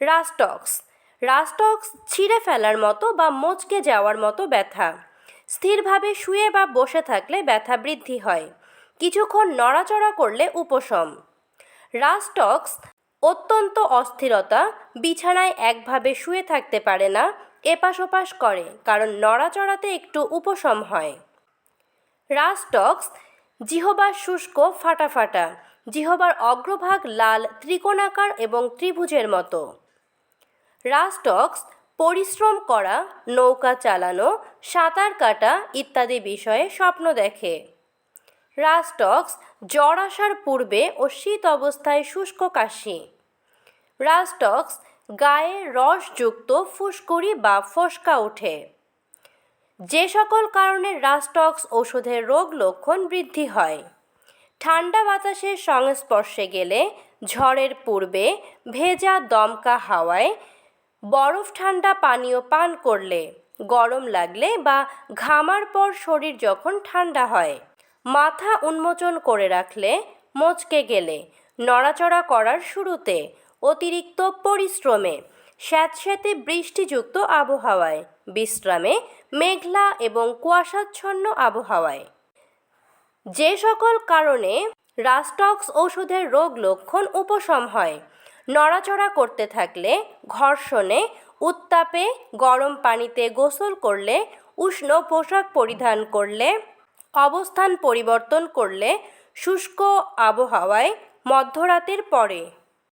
রাস্টক্স রাস্টক্স ছিঁড়ে ফেলার মতো বা মচকে যাওয়ার মতো ব্যথা। স্থিরভাবে শুয়ে বা বসে থাকলে ব্যথা বৃদ্ধি হয়। কিছুক্ষণ নড়াচড়া করলে উপশম। রাস্টক্স অত্যন্ত অস্থিরতা, বিছানায় একভাবে শুয়ে থাকতে পারে না, এপাশ ওপাশ করে, কারণ নড়াচড়াতে একটু উপশম হয়। রাস্টক্স জিহবার শুষ্ক ফাটা ফাটা জিহবার অগ্রভাগ লাল ত্রিকোণাকার এবং ত্রিভুজের মতো। রাস্টক্স পরিশ্রম করা, নৌকা চালানো, সাঁতার কাটা ইত্যাদি বিষয়ে স্বপ্ন দেখে। রাস্টক্স জ্বর আসার পূর্বে ও শীত অবস্থায় শুষ্ক কাশি। রাস্টক্স গায়ে রসযুক্ত ফুসকুড়ি বা ফোসকা ওঠে। যে সকল কারণে রাস্টক্স ওষুধের রোগ লক্ষণ বৃদ্ধি হয়। ঠান্ডা বাতাসের সংস্পর্শে গেলে ঝড়ের পূর্বে ভেজা দমকা হাওয়ায় বরফ ঠান্ডা পানীয় পান করলে, গরম লাগলে বা ঘামার পর শরীর যখন ঠান্ডা হয়, মাথা উন্মোচন করে রাখলে, মচকে গেলে, নড়াচড়া করার শুরুতে, অতিরিক্ত পরিশ্রমে স্যাঁতস্যাঁতে বৃষ্টিযুক্ত আবহাওয়ায়, বিশ্রামে মেঘলা এবং কুয়াশাচ্ছন্ন আবহাওয়ায়। যে সকল কারণে রাস্টক্স ওষুধের রোগ লক্ষণ উপশম হয় নড়াচড়া করতে থাকলে ঘর্ষণে, উত্তাপে, গরম পানিতে গোসল করলে, উষ্ণ পোশাক পরিধান করলে, অবস্থান পরিবর্তন করলে শুষ্ক আবহাওয়ায় মধ্যরাতের পরে।